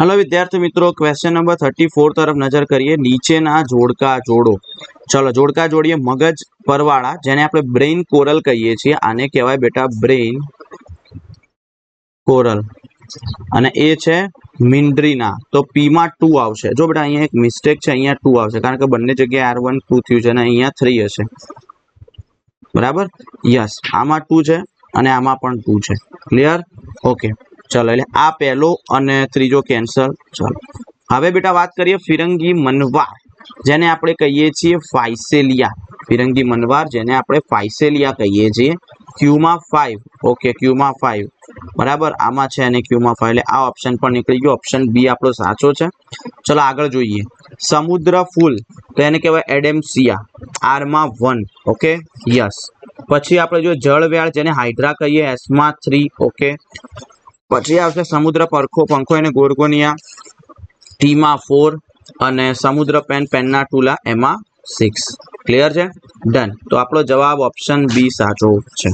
Hello વિદ્યાર્થી મિત્રો question number thirty four તરફ નજર કરીએ. નીચેના જોડકા જોડો. ચલો, જોડકા જોડીએ. મગજ પરવાળા, જેને આપણે બ્રેઇન કોરલ કહીએ છીએ. આને કહેવાય બેટા બ્રેઇન કોરલ. અને એ છે મિન્ડ્રીના તો પીમાં ટુ આવશે. જો બેટા અહીંયા એક મિસ્ટેક છે, અહીંયા ટુ આવશે. કારણ કે બંને જગ્યાએ આર વન, ટુ થયું છે અને અહીંયા થ્રી હશે. બરાબર? યસ. આમાં ટુ છે અને આમાં પણ ટુ છે. ક્લિયર? ઓકે. ચલો એટલે આ પહેલો અને ત્રીજો કેન્સલ ચલો. હવે બેટા વાત કરીએ ફિરંગી મનવાર, જેને આપણે કહીએ છીએ ફાઇસેલિયા. ફિરંગી મનવાર જેને આપણે ફાઇસેલિયા કહીએ છીએ. ક્યુમાં ફાઈવ ઓકે, ક્યુમાં ફાઈવ બરાબર? આમાં છે અને ક્યુમાં ફાઈવ એટલે આ ઓપ્શન પણ નીકળી ગયો. ઓપ્શન બી આપણો સાચો છે. ચલો આગળ જોઈએ. સમુદ્ર ફૂલ, તો એને કહેવાય એડેમસિયા. આરમાં વન. ઓકે? યસ. પછી આપણે જો જળવ્યાળ જેને હાઇડ્રા કહીએ, એસમાં થ્રી. ઓકે? પછી આવશે સમુદ્ર પરખો પંખો અને ગોરગોનિયા ટીમાં ફોર અને સમુદ્ર પેન પેનના ટુલા એમાં સિક્સ ક્લિયર છે? ડન તો આપણો જવાબ ઓપ્શન બી સાચો છે.